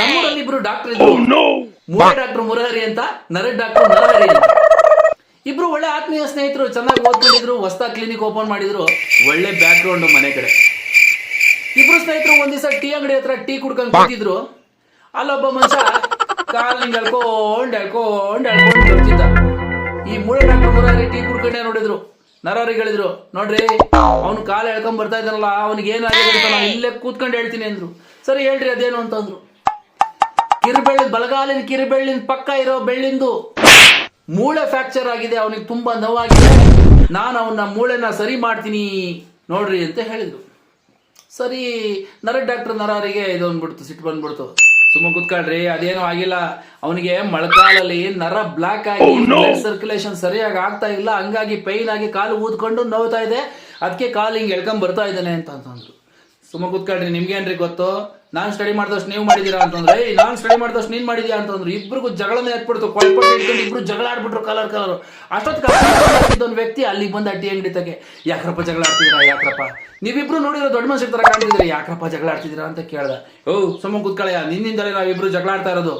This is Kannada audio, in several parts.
ನಮ್ಮೂರಲ್ಲಿ ಇಬ್ರು ಡಾಕ್ಟರ್ ಇದ್ರು ಮೂರೇ ಡಾಕ್ಟರ್ ಮುರಹರಿ ಅಂತ ನರ ಡಾಕ್ಟರ್ ನರಹರಿ ಅಂತ. ಇಬ್ರು ಒಳ್ಳೆ ಆತ್ಮೀಯ ಸ್ನೇಹಿತರು ಚೆನ್ನಾಗಿ ಓದ್ಕೊಂಡಿದ್ರು ಹೊಸ್ತಾ ಕ್ಲಿನಿಕ್ ಓಪನ್ ಮಾಡಿದ್ರು ಒಳ್ಳೆ ಬ್ಯಾಕ್ ಗ್ರೌಂಡ್ ಮನೆ ಕಡೆ. ಇಬ್ರು ಸ್ನೇಹಿತರು ಒಂದ್ ದಿವಸ ಟೀ ಅಂಗಡಿ ಹತ್ರ ಟೀ ಕುಡ್ಕೊಂಡ್ ಕೂತಿದ್ರು. ಅಲ್ಲೊಬ್ಬ ಮನುಷ್ಯ ಕಾಲ್ ಹಿಂಗ್ ಎಳ್ಕೊಂಡ್ ಎಳ್ಕೊಂಡ್ ಎಳ್ಕೊಂಡ್ ಬರ್ತಿದ್ದ. ಈ ಮೂಳೆ ಡಾಕ್ಟರ್ ಮುರಾರಿ ಟೀ ಕುಡ್ಕೊಂಡೆ ನೋಡಿದ್ರು. ನರವ್ರಿಗೆ ಹೇಳಿದ್ರು ನೋಡ್ರಿ ಅವ್ನು ಕಾಲ್ ಎಳ್ಕೊಂಡ್ ಬರ್ತಾ ಇದ್ದಾನಲ್ಲ ಅವ್ನಿಗೆ ಏನಾಗಿದೆ ಅಂತ ನಾನು ಇಲ್ಲೇ ಕೂತ್ಕೊಂಡು ಹೇಳ್ತೀನಿ ಅಂದ್ರು. ಸರಿ ಹೇಳ್ರಿ ಅದೇನು? ಅಂತಂದ್ರು. ಕಿರುಬೆಳ್ಳಿ ಬಲಗಾಲಿನ ಕಿರುಬೆಳ್ಳಿನ ಪಕ್ಕ ಇರೋ ಬೆಳ್ಳಿಂದು ಮೂಳೆ ಫ್ರಾಕ್ಚರ್ ಆಗಿದೆ ಅವನಿಗೆ ತುಂಬಾ ನೋವಾಗಿದೆ. ನಾನು ಅವನ ಮೂಳೆನ ಸರಿ ಮಾಡ್ತೀನಿ ನೋಡ್ರಿ ಅಂತ ಹೇಳಿದ್ರು. ಸರಿ ನರ ಡಾಕ್ಟರ್ ನರಾರಿಗೆ ಇದು ಅಂದ್ಬಿಡ್ತು ಸಿಟ್ಟು ಬಂದ್ಬಿಡ್ತು. ಸುಮ್ಮ ಕೂತ್ಕೊಳ್ರಿ ಅದೇನೂ ಆಗಿಲ್ಲ. ಅವನಿಗೆ ಮೊಳಕಾಲಲ್ಲಿ ನರ ಬ್ಲಾಕ್ ಆಗಿ ಬ್ಲಡ್ ಸರ್ಕ್ಯುಲೇಷನ್ ಸರಿಯಾಗಿ ಆಗ್ತಾ ಇಲ್ಲ. ಹಂಗಾಗಿ ಪೈನ್ ಆಗಿ ಕಾಲು ಊದ್ಕೊಂಡು ನೋವ್ತಾ ಇದೆ. ಅದಕ್ಕೆ ಕಾಲು ಹಿಂಗೆ ಎಳ್ಕೊಂಡ್ ಬರ್ತಾ ಇದ್ದಾನೆ ಅಂತ ಅಂತಂದ್ರು ಸುಮ್ಮ ಕುತ್ಕೊಳ್ರಿ ನಿಮ್ಗೇನ್ರಿ ಗೊತ್ತು? ನಾನ್ ಸ್ಟಡಿ ಮಾಡಿದಷ್ಟು ನೀವು ಮಾಡಿದೀರಾ ಅಂತಂದ್ರೆ ನಾನ್ ಸ್ಟಡಿ ಮಾಡಿದಷ್ಟು ನೀನ್ ಮಾಡಿದ್ಯಾ ಅಂತಂದ್ರೆ ಇಬ್ರಿಗೂ ಜಗಳನೇ ಎತ್ಬಿಡ್ತು ಕೊಳ್ಪಟ್ಟು ಇಟ್ಕೊಂಡು ಇಬ್ರು ಜಗಳ ಆಡ್ಬಿಟ್ರು ಕಲರ್ ಕಲರ್ ಅಷ್ಟೊತ್ತು ಒಂದು ವ್ಯಕ್ತಿ ಅಲ್ಲಿಗೆ ಬಂದು ಅಡ್ಡಿ ಅಂಗಡಿ ತಗೆ ಯಾಕ್ರಪ್ಪ ಜಗಳ ಆಡ್ತಿದ್ದೀರಾ ಯಾಕ್ರಪ್ಪ? ನೀವಿಬ್ರು ನೋಡಿರೋ ದೊಡ್ಡ ಮನುಷ್ಯ ತರ ಕಾಣ್ತಿದ್ದೀರಾ ಯಾಕ್ರಪ್ಪ ಜಗಳ ಆಡ್ತಿದ್ದೀರಾ ಅಂತ ಕೇಳ್ದ. ಓ ಸುಮ್ಮ ಕುತ್ಕೊಳ್ಳಯ್ಯ ನಿನ್ನಿಂದಲೇ ನಾವಿಬ್ರು ಜಗಳ ಆಡ್ತಾ ಇರೋದು.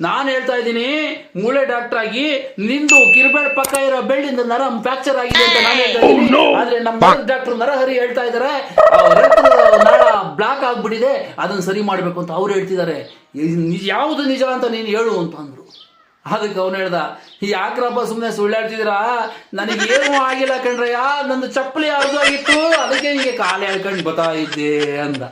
ನಾನ್ ಹೇಳ್ತಾ ಇದ್ದೀನಿ ಮೂಳೆ ಡಾಕ್ಟರ್ ಆಗಿ ನಿಂದು ಕಿರ್ಬೇಡ್ ಪಕ್ಕ ಇರೋ ಬೆಳ್ಳಿಂದ ನರ ಫ್ರಾಕ್ಚರ್ ಆಗಿದೆ ಅಂತ ನಾನು ಹೇಳ್ತಾ ಇದ್ದೀನಿ. ಆದ್ರೆ ನಮ್ಮ ಡಾಕ್ಟರ್ ನರಹರಿ ಹೇಳ್ತಾ ಇದಾರೆ ಬ್ಲಾಕ್ ಆಗಿಬಿಟ್ಟಿದೆ, ಅದನ್ನು ಸರಿ ಮಾಡಬೇಕು ಅಂತ ಅವ್ರು ಹೇಳ್ತಿದ್ದಾರೆ. ನಿಜ, ಯಾವುದು ನಿಜ ಅಂತ ನೀನು ಹೇಳು ಅಂತ ಅಂದರು. ಅದಕ್ಕೆ ಅವನು ಹೇಳ್ದ, ಈ ಯಾಕ್ರಪ್ಪ ಸುಮ್ಮನೆ ಸುಳ್ಳಾಡ್ತಿದ್ದೀರಾ? ನನಗೆ ಏನೂ ಆಗಿಲ್ಲ ಕಣ್ರಯ್ಯ, ನಂದು ಚಪ್ಪಲಿ ಆಗಿತ್ತು ಅದಕ್ಕೆ ನಿಮಗೆ ಕಾಲೇ ಹೇಳ್ಕೊಂಡು ಬರ್ತಾ ಇದ್ದೆ ಅಂದ.